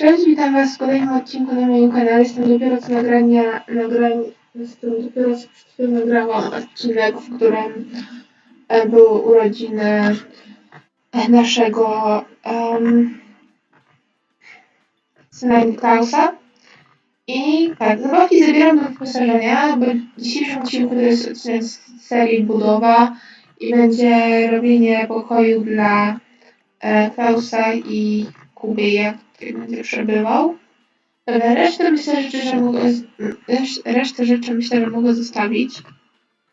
Cześć, witam Was w kolejnym odcinku na moim kanale. Jestem dopiero co nagrania, nagrania, jestem dopiero co przed nagrałam odcinek, w którym e, były urodziny e, naszego um, syna. I tak, zabawki zabieram do wyposażenia, bo w dzisiejszym odcinku to jest odcinek z serii budowa i będzie robienie pokoju dla e, Klausa i Kuby, jak tutaj będzie przebywał. Dobra, resztę myślę, że, że mogę, resz- resztę rzeczy myślę, że mogę zostawić.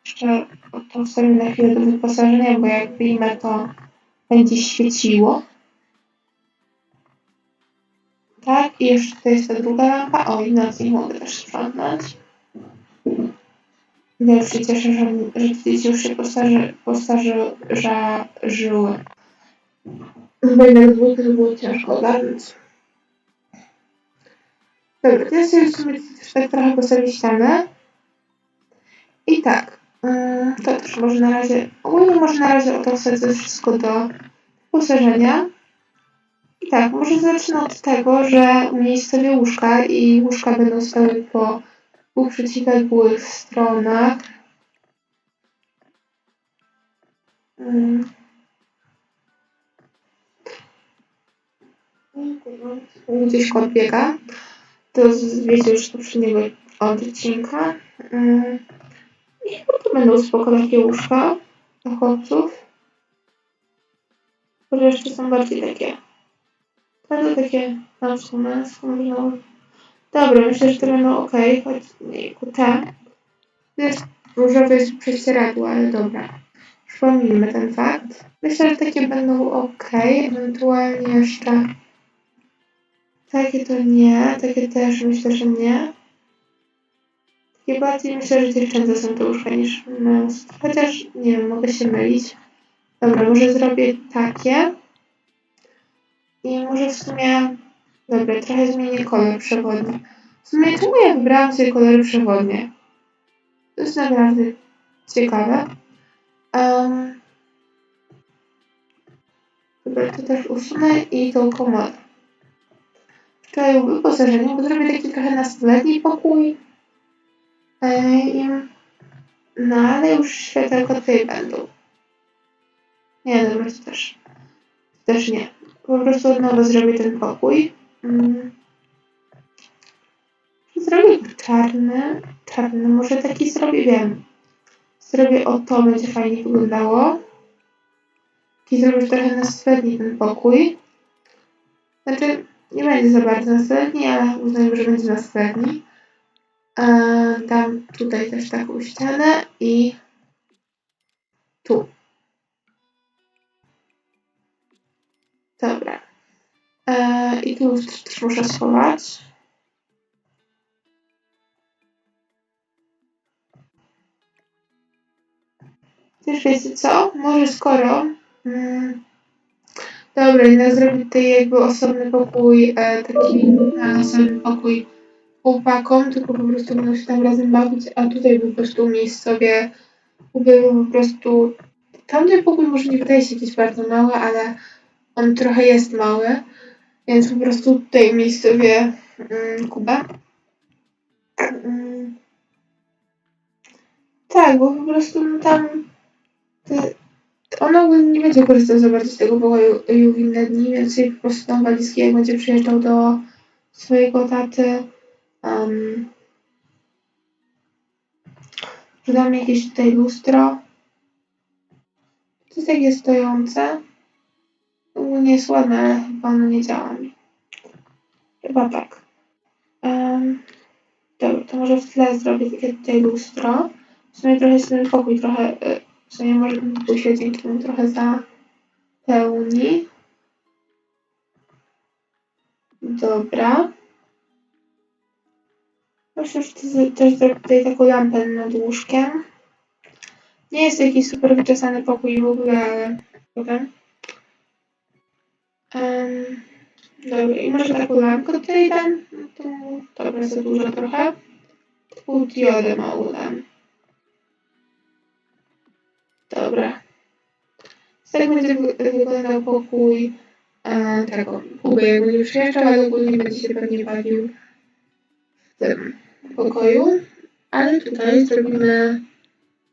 Jeszcze to wstawię na chwilę do wyposażenia, bo jak wyjmę, to będzie świeciło. Tak, i jeszcze tutaj jest ta druga lampa. O, i noc nie mogę też sprzątnąć. Już się cieszę, że, że dzieci już się postarzy, postarzyły. Bo jednak dwójkę to było ciężko ogarnąć. Dobra, teraz sobie w sumie też tak trochę postawić ścianę. I tak, yy, to też może na razie, ogólnie może na razie oto wsadzę wszystko do posażenia. I tak, może zacznę od tego, że umiejscowię łóżka i łóżka będą stały po dwóch przeciwległych stronach. Yy. Gdzieś kot biega. To wiecie już z poprzedniego odcinka. Yy. I to będą spoko takie łóżka dla chłopców. Może jeszcze są bardziej takie. To takie męskie, męskie, no. Dobra, myślę, że to będą ok, choć te. Jest różowe jest prześcieradło, ale dobra. Już pomijmy ten fakt. Myślę, że takie będą ok, ewentualnie jeszcze takie to nie, takie też myślę, że nie. Takie bardziej myślę, że dziewczęta są łóżka niż męskie. Chociaż nie wiem, mogę się mylić. Dobra, może zrobię takie. I może w sumie... Dobra, trochę zmienię kolor przewodni. W sumie czemu ja wybrałam sobie kolory przewodnie? To jest naprawdę ciekawe. Um, dobra, to też usunę i tą komorę. Wczoraj wyposażenie, bo zrobię taki trochę nastoletni pokój. Ej, no ale już światełka tutaj będą. Nie, dobra, to też. To też nie. Po prostu od nowa zrobię ten pokój. Mm. Zrobię czarny. Czarny, może taki zrobię, wiem. Zrobię o to, będzie fajnie wyglądało. I zrobię trochę nastoletni ten pokój. Znaczy, nie będzie za bardzo nastoletni, ale uznajmy, że będzie nastoletni. Eee, dam tutaj też taką ścianę i tu. Dobra. Eee, I tu też muszę schować. Też wiecie co? Może skoro... Mm, dobra, jednak zrobię tutaj jakby osobny pokój, e, taki e, osobny pokój chłopakom, tylko po prostu będą się tam razem bawić, a tutaj po prostu umiejscowię, ubiorę po prostu... Tamten pokój może nie wydaje się jakiś bardzo mały, ale on trochę jest mały, więc po prostu tutaj umiejscowię mm, Kubę. Mm. Tak, bo po prostu tam ty, ona nie będzie korzystał za bardzo z tego pokoju w inne dni, więc po prostu tam walizki, jak będzie przyjeżdżał do swojego taty, um, że dam jakieś tutaj lustro. To jest takie stojące. Ogólnie jest ładne, ale chyba ono nie działa mi. Chyba tak. Um, dobra, to może w tle zrobię takie tutaj lustro. W sumie trochę jest ten pokój trochę, y, w sumie może się dzięki temu trochę zapełni. Dobra. Myślę, że też zrobię tutaj taką lampę nad łóżkiem. Nie jest to jakiś super wyczesany pokój w ogóle, ale potem. Um, dobra, i może taką lampkę tutaj dam. To dobra, za dużo trochę. Taką diodę małą dam. Dobra. Tak będzie wyglądał pokój e, tego jak będzie przyjeżdżał, ale ogólnie będzie się pewnie bawił w tym pokoju. Ale tutaj zrobimy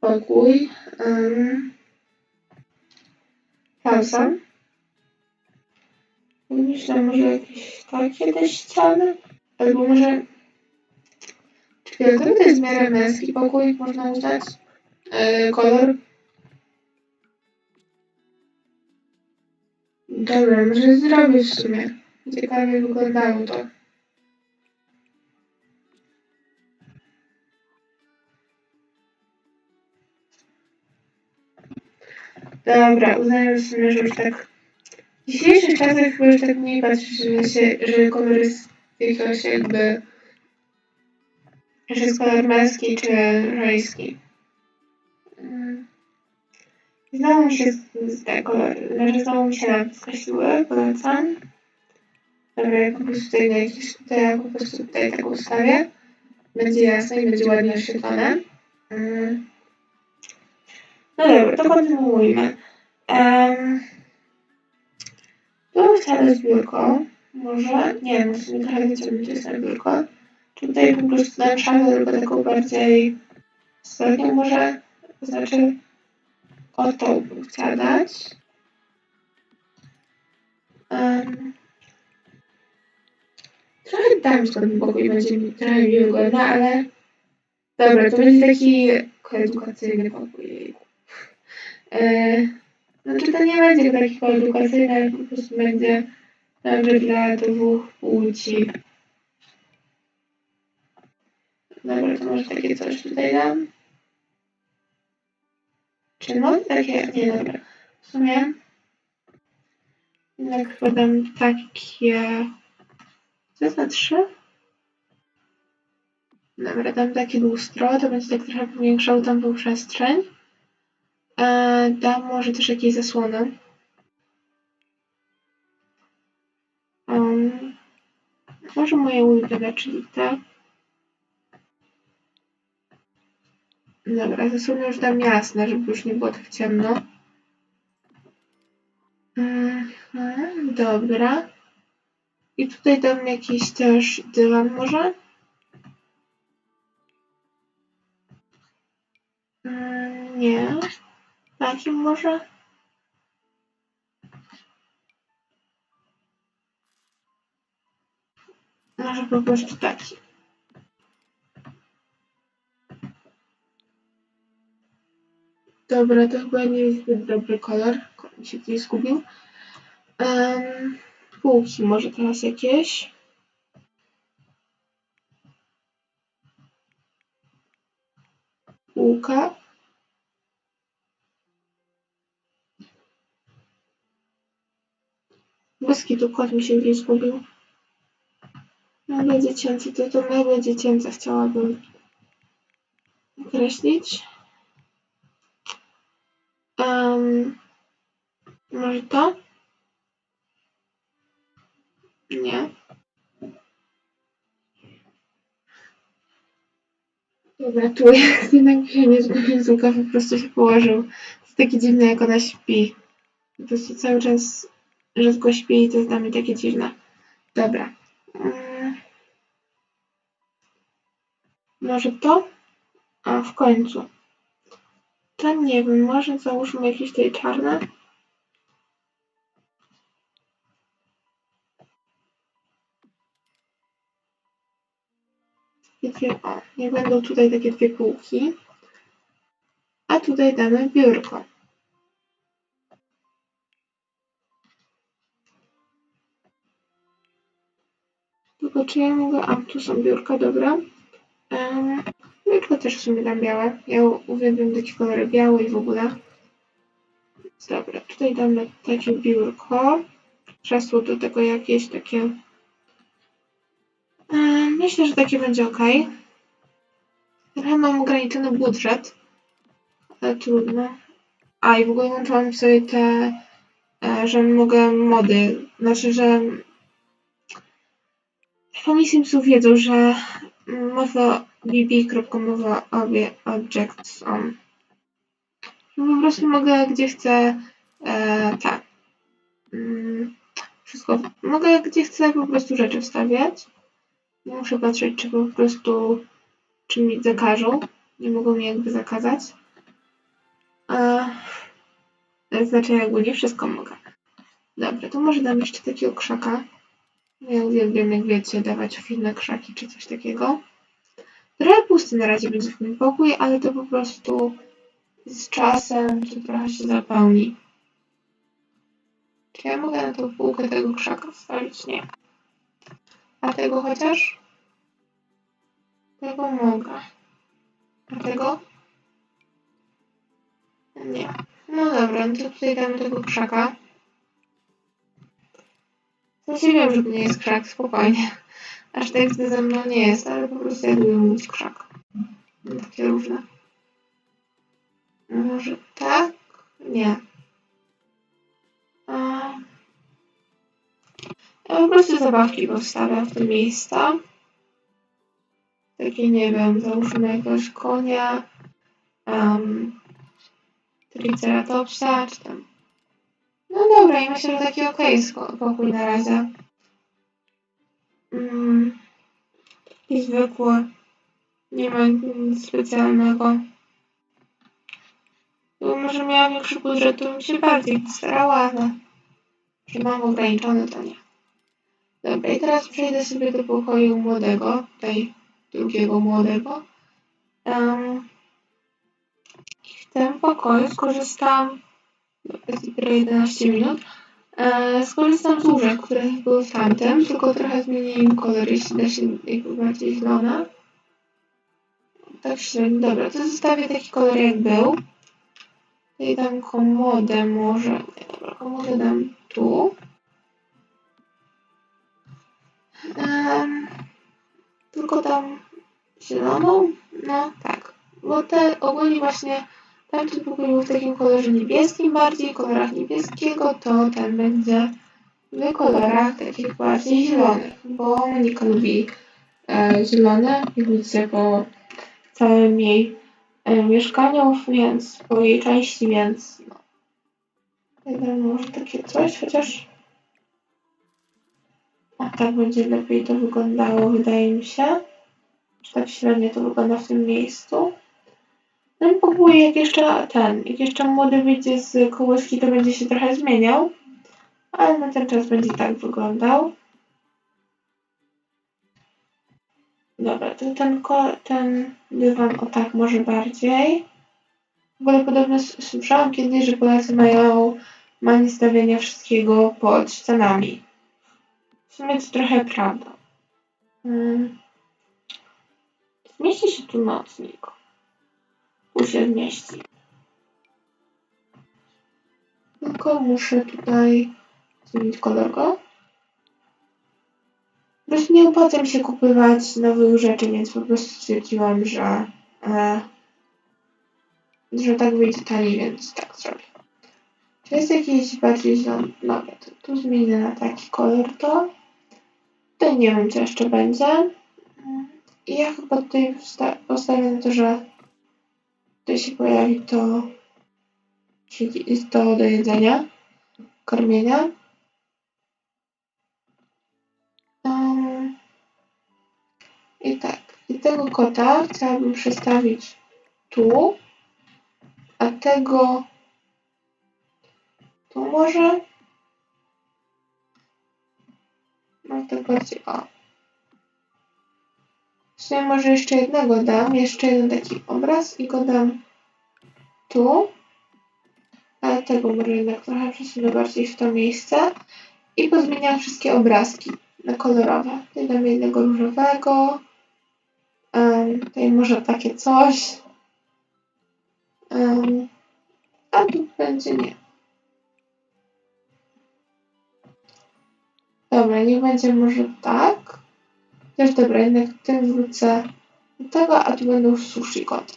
pokój um, Klausa. Myślę, może jakieś takie te ściany, albo może fioletowy to jest w miarę męski pokój, można uznać? E, kolor? Dobra, może zrobię w sumie. Ciekawie wyglądało to. Dobra, uznaję w sumie, że już tak w dzisiejszych czasach chyba już tak mniej patrzysz, że, się, że kolor jest jakiegoś jakby że jest kolor męski czy żeński. Mm. Mi się z- te kolory, znaczy znowu mi się lampy skreśliły, polecam. Dobra, ja po prostu tutaj na jakiś, to ja po prostu tutaj tak ustawię. Będzie jasne i będzie ładnie oświetlone. Mm. No dobra, to kontynuujmy. Um, tu chciałam dać biurko. Może, nie wiem, w sumie trochę gdzie jest na biurko. Tutaj po prostu dam szafę, tylko taką bardziej średnią może? To znaczy, o to bym chciała dać. Um, trochę damsko ten pokój będzie mi trochę wygląda, ale dobra, to będzie taki koedukacyjny pokój. E, znaczy to nie będzie taki koedukacyjny, ale po prostu będzie dobrze dla dwóch płci. Dobra, to może takie coś tutaj dam. No takie, nie dobra. W sumie jednak chyba dam takie, co za trzy? Dobra, dam takie lustro, to będzie tak trochę powiększało tam tą przestrzeń. E, dam może też jakieś zasłony. Um, może moje ulubione, czyli te. Dobra, zasłony już dam jasne, żeby już nie było tak ciemno. Mhm, dobra. I tutaj dam jakiś też dywan może? Mm, nie. Taki może? Może po prostu taki. Dobra, to chyba nie jest zbyt dobry kolor. Mi się tutaj zgubił. Um, półki może teraz jakieś. Półka. Boski tu kot mi się gdzieś zgubił. Meble dziecięce, to to meble dziecięce chciałabym określić. Jest jednak się nie zgubił, Zuka po prostu się położył. To jest takie dziwne, jak ona śpi. Po prostu cały czas rzadko śpi i to jest dla mnie takie dziwne. Dobra. Mm. Może to? A, w końcu. To nie wiem, może załóżmy jakieś tutaj czarne? Takie, o, nie będą tutaj takie dwie półki. A tutaj damy biurko. Tylko czy ja mogę... A, tu są biurka, dobra. Um, biurko też w sumie dam białe. Ja uwielbiam takie kolory białe i w ogóle. Dobra, tutaj damy takie biurko. Krzesło do tego jakieś takie... Myślę, że takie będzie ok. Trochę mam ograniczony budżet, ale trudno. A i w ogóle włączyłam sobie te, e, że mogę mody. Znaczy, że fani Simsów wiedzą, że mowa bb.mowa obie objects on. Po prostu mogę gdzie chcę e, te mm, wszystko. Mogę gdzie chcę po prostu rzeczy wstawiać. Muszę patrzeć, czy po prostu, czy mi zakażą. Nie mogą mi jakby zakazać. A, znaczy jakby nie wszystko mogę. Dobra, to może dam jeszcze takiego krzaka. Ja uwielbiam, jak wiecie, dawać filmy krzaki czy coś takiego. Trochę pusty na razie będzie w moim pokój, ale to po prostu z czasem to trochę się zapełni. Czy ja mogę na tą półkę tego krzaka wstawić? Nie. A tego chociaż? Tego mogę. A tego? Nie. No dobra, no to tutaj damy tego krzaka. W sensie wiem, że to nie jest krzak, spokojnie. Aż źle ze mną nie jest, ale po prostu ja lubię mówić krzak. Takie różne. Może tak? Nie. Zabawki powstawiam w te miejsca. Takie, nie wiem, załóżmy jakiegoś konia, um, triceratopsa, czy tam. No dobra, i myślę, że taki okej okay pokój na razie. Mm, I zwykły. Nie ma nic specjalnego. Bo może miałam większy budżet, to bym się bardziej starała, ale że mam ograniczony, to nie. Dobra, i teraz przejdę sobie do pokoju młodego, tutaj drugiego młodego. Um, I w tym pokoju skorzystam, jest dopiero 11 minut, e, skorzystam z łóżek, które były w tamtym, tylko trochę zmienię im kolor, jeśli da się jakby bardziej zielona. Tak średnio, dobra, to zostawię taki kolor jak był. I dam komodę może, nie, dobra, komodę dam tu. Um, tylko tam zieloną? No tak. Bo te ogólnie właśnie tamten pokój był w takim kolorze niebieskim bardziej, kolorach niebieskiego, to ten będzie w kolorach takich bardziej zielonych, bo Monika lubi e, zielone, jak widzicie po całym jej e, mieszkaniu, więc po jej części, więc no. Ja może takie coś, chociaż a tak będzie lepiej to wyglądało, wydaje mi się. Czy tak średnio to wygląda w tym miejscu. No i pokój, jak jeszcze ten, jak jeszcze młody wyjdzie z kołyski, to będzie się trochę zmieniał. Ale na ten czas będzie tak wyglądał. Dobra, to ten, ten dywan o tak może bardziej. W ogóle podobno słyszałam kiedyś, że Polacy mają manię stawiania wszystkiego pod ścianami. W sumie to trochę prawda. Hmm. Zmieści się tu nocnik. Tu się zmieści. Tylko muszę tutaj zmienić kolor go. Po nie opłaca mi się kupywać nowych rzeczy, więc po prostu stwierdziłam, że, e, że tak wyjdzie taniej, więc tak zrobię. Czy jest jakiś bardziej zielony? To tu zmienię na taki kolor to. Nie wiem, co jeszcze będzie. I ja chyba tutaj postawię na to, że tutaj się pojawi to, to do jedzenia, karmienia. Um, I tak, i tego kota chciałabym przestawić tu, a tego tu może no to bardziej o. W sumie może jeszcze jednego dam, jeszcze jeden taki obraz i go dam tu. Ale tego może jednak trochę przesunę bardziej w to miejsce. I pozmieniam wszystkie obrazki na kolorowe. Tutaj dam jednego różowego. Um, tutaj może takie coś. Um, a tu będzie nie. Dobra, niech będzie może tak. Też dobra, jednak ten wrócę do tego, a tu będą sushi koty.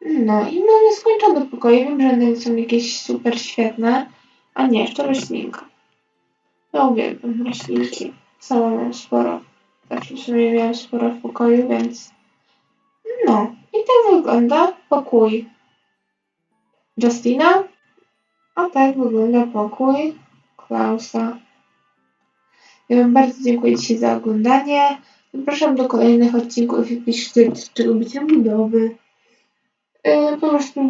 No i mamy skończone pokoje. Wiem, że one są jakieś super świetne. A nie, jeszcze roślinka. Ja uwielbiam roślinki. Sama mam sporo. Zawsze w sumie miałam sporo w pokoju, więc... No. I tak wygląda pokój Justina. A tak wygląda pokój Klausa. Ja Wam bardzo dziękuję dzisiaj za oglądanie. Zapraszam do kolejnych odcinków i piszcie, czy lubicie budowy. Yy, po prostu